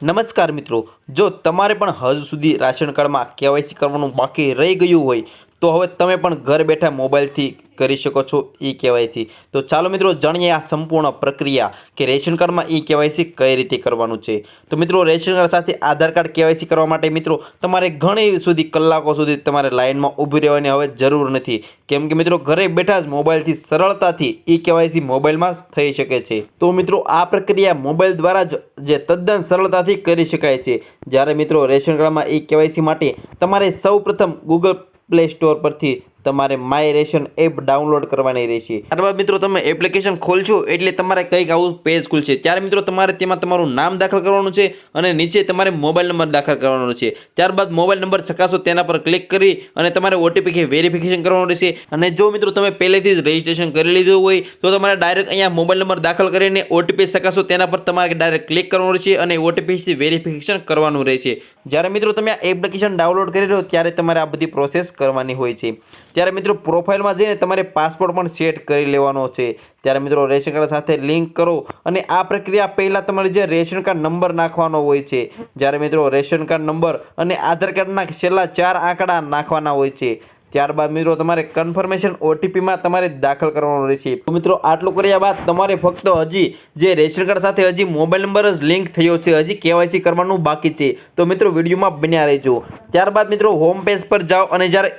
નમસ્કાર મિત્રો. જો તમારે પણ હજુ સુધી રાશન કાર્ડમાં કેવાયસી કરવાનું બાકી રહી ગયું હોય તો હવે તમે પણ ઘર બેઠા મોબાઈલથી કરી શકો છો ઈ કેવાયસી તો ચાલો મિત્રો જાણીએ આ સંપૂર્ણ પ્રક્રિયા કે રેશન કાર્ડમાં ઈ કેવાયસી કઈ રીતે કરવાનું છે. તો મિત્રો રેશન કાર્ડ સાથે આધાર કાર્ડ કેવાયસી કરવા માટે મિત્રો તમારે ઘણી સુધી કલાકો સુધી તમારે લાઇનમાં ઊભી રહેવાની હવે જરૂર નથી. કેમ કે મિત્રો ઘરે બેઠા જ મોબાઈલથી સરળતાથી ઈ કેવાયસી મોબાઈલમાં થઈ શકે છે. તો મિત્રો આ પ્રક્રિયા મોબાઈલ દ્વારા જ જે તદ્દન સરળતાથી કરી શકાય છે. જ્યારે મિત્રો રેશન કાર્ડમાં ઈ કેવાયસી માટે તમારે સૌપ્રથમ ગૂગલ પ્લે સ્ટોર પરથી તમારે માય રેશન એપ ડાઉનલોડ કરવાની રહેશે. ત્યારબાદ મિત્રો, તમે એપ્લિકેશન ખોલશો એટલે તમારે કંઈક આવું પેજ ખુલશે. ત્યારે મિત્રો, તમારે તેમાં તમારું નામ દાખલ કરવાનું છે અને નીચે તમારે મોબાઈલ નંબર દાખલ કરવાનો છે. ત્યારબાદ મોબાઈલ નંબર ચકાસો, તેના પર ક્લિક કરી અને તમારે ઓટીપી કે વેરિફિકેશન કરવાનું રહેશે. અને જો મિત્રો, તમે પહેલેથી જ રજીસ્ટ્રેશન કરી લીધું હોય, તો તમારે ડાયરેક્ટ અહીંયા મોબાઈલ નંબર દાખલ કરીને ઓટીપી ચકાસો, તેના પર તમારે ડાયરેક્ટ ક્લિક કરવાનું રહેશે અને ઓટીપીથી વેરિફિકેશન કરવાનું રહેશે. જ્યારે મિત્રો તમે આ એપ્લિકેશન ડાઉનલોડ કરી રહ્યો ત્યારે તમારે આ બધી પ્રોસેસ કરવાની હોય છે. ત્યારે મિત્રો પ્રોફાઇલમાં જઈને તમારે પાસપોર્ટ પણ સેટ કરી લેવાનો છે. ત્યારે મિત્રો રેશન કાર્ડ સાથે લિંક કરો અને આ પ્રક્રિયા પહેલાં તમારે જે રેશન કાર્ડ નંબર નાખવાનો હોય છે. જ્યારે મિત્રો રેશન કાર્ડ નંબર અને આધાર કાર્ડના છેલ્લા ચાર આંકડા નાખવાના હોય છે. ત્યારબાદ મિત્રો, તમારે કન્ફર્મેશન ઓટીપીમાં તમારે દાખલ કરવાનો રહેશે. તો મિત્રો, આટલું કર્યા બાદ તમારે ફક્ત હજી જે રેશન કાર્ડ સાથે હજી મોબાઈલ નંબર જ લિંક થયો છે, હજી કેવાયસી કરવાનું બાકી છે. તો મિત્રો, વિડીયોમાં બન્યા રહેજો. ત્યારબાદ મિત્રો હોમ પેજ પર જાઓ અને જ્યારે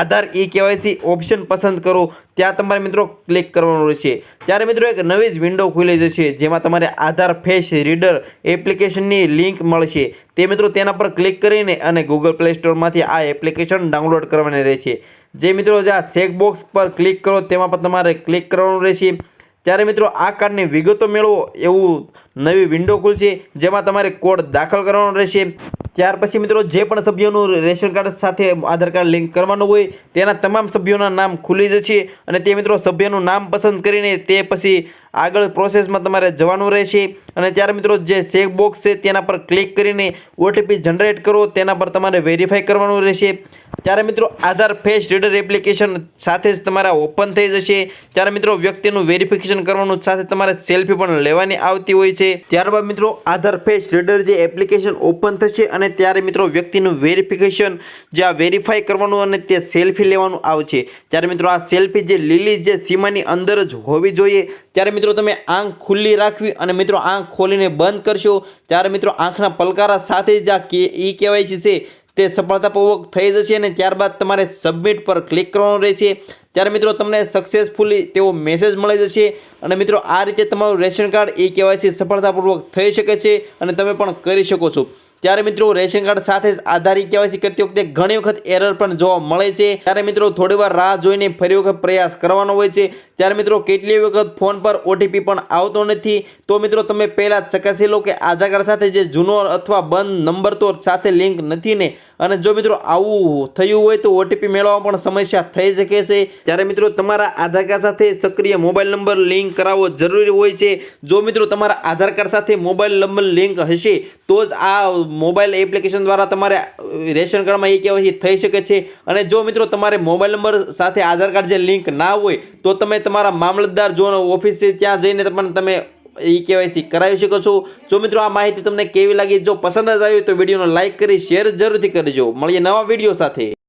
આધાર ઈ કેવાયસી ઓપ્શન પસંદ કરો. ત્યાં તમારે મિત્રો ક્લિક કરવાનું રહેશે. ત્યારે મિત્રો એક નવી જ વિન્ડો ખુલી જશે, જેમાં તમારે આધાર ફેસ રીડર એપ્લિકેશનની લિંક મળશે. તે મિત્રો તેના પર ક્લિક કરીને અને ગૂગલ પ્લે સ્ટોરમાંથી આ એપ્લિકેશન ડાઉનલોડ કરવાની રહેશે. જે મિત્રો જે આ ચેકબોક્સ પર ક્લિક કરો, તેમાં પણ તમારે ક્લિક કરવાનું રહેશે. ત્યારે મિત્રો આ કાર્ડની વિગતો મેળવો એવું નવી વિન્ડો ખુલશે, જેમાં તમારે કોડ દાખલ કરવાનો રહેશે. ત્યાર પછી મિત્રો જે પણ સભ્યોનું રેશન કાર્ડ સાથે આધાર કાર્ડ લિંક કરવાનું હોય, તેના તમામ સભ્યોના નામ ખુલી જશે અને તે મિત્રો સભ્યનું નામ પસંદ કરીને તે પછી આગળ પ્રોસેસમાં તમારે જવાનું રહેશે. અને ત્યારે મિત્રો જે ચેક બોક્સ છે તેના પર ક્લિક કરીને ઓટીપી જનરેટ કરો, તેના પર તમારે વેરીફાઈ કરવાનું રહેશે. ત્યારે મિત્રો આધાર ફેસ રીડર એપ્લિકેશન સાથે જ તમારા ઓપન થઈ જશે. ત્યારે મિત્રો વ્યક્તિનું વેરિફિકેશન કરવાનું સાથે તમારે સેલ્ફી પણ લેવાની આવતી હોય છે. ત્યારબાદ મિત્રો આધાર ફેસ રીડર જે એપ્લિકેશન ઓપન થશે અને ત્યારે મિત્રો વ્યક્તિનું વેરિફિકેશન જે આ વેરીફાઈ કરવાનું અને તે સેલ્ફી લેવાનું આવશે. ત્યારે મિત્રો આ સેલ્ફી જે લીલી જે સીમાની અંદર જ હોવી જોઈએ. ત્યારે મિત્રો તમે આંખ ખુલ્લી રાખવી અને મિત્રો આંખ ખોલીને બંધ કરશો. ત્યારે મિત્રો આંખના પલકારા સાથે જ આ કે, ઈ કેવાયસી છે તે સફળતાપૂર્વક થઈ જશે અને ત્યારબાદ તમારે સબમિટ પર ક્લિક કરવાનું રહેશે. ત્યારે મિત્રો તમને સક્સેસફુલી તેવો મેસેજ મળી જશે. અને મિત્રો આ રીતે તમારું રેશન કાર્ડ એ કેવાયસી સફળતાપૂર્વક થઈ શકે છે અને તમે પણ કરી શકો છો. ત્યારે મિત્રો રેશન કાર્ડ સાથે જ આધાર કેવાયસી કરતી વખતે ઘણી વખત એરર પણ જોવા મળે છે. ત્યારે મિત્રો થોડી વાર રાહ જોઈને ફરી વખત પ્રયાસ કરવાનો હોય છે. ત્યારે મિત્રો કેટલી વખત ફોન પર ઓટીપી પણ આવતો નથી. તો મિત્રો તમે પહેલાં ચકાસી લો કે આધાર કાર્ડ સાથે જે જૂનો અથવા બંધ નંબર તો સાથે લિંક નથી ને? અને જો મિત્રો આવું થયું હોય તો ઓટીપી મેળવવામાં પણ સમસ્યા થઈ શકે છે. ત્યારે મિત્રો તમારા આધાર કાર્ડ સાથે સક્રિય મોબાઈલ નંબર લિંક કરાવવો જરૂરી હોય છે. જો મિત્રો તમારા આધાર કાર્ડ સાથે મોબાઈલ નંબર લિંક હશે, તો જ આ મોબાઈલ એપ્લિકેશન દ્વારા તમારે રેશન કાર્ડમાં એ કહેવાય થઈ શકે છે. અને જો મિત્રો તમારે મોબાઈલ નંબર સાથે આધાર કાર્ડ જે લિંક ના હોય, તો તમે તમારા મામલતદાર જો ઓફિસ ત્યાં જઈને પણ તમે ઈ કેવાયસી કરાવી શકો છો. જો મિત્રો આ માહિતી તમને કેવી લાગી, જો પસંદ જ આવી તો વિડીયોને લાઇક કરી, શેર જરૂરથી કરજો મળીએ નવા વીડિયો સાથે.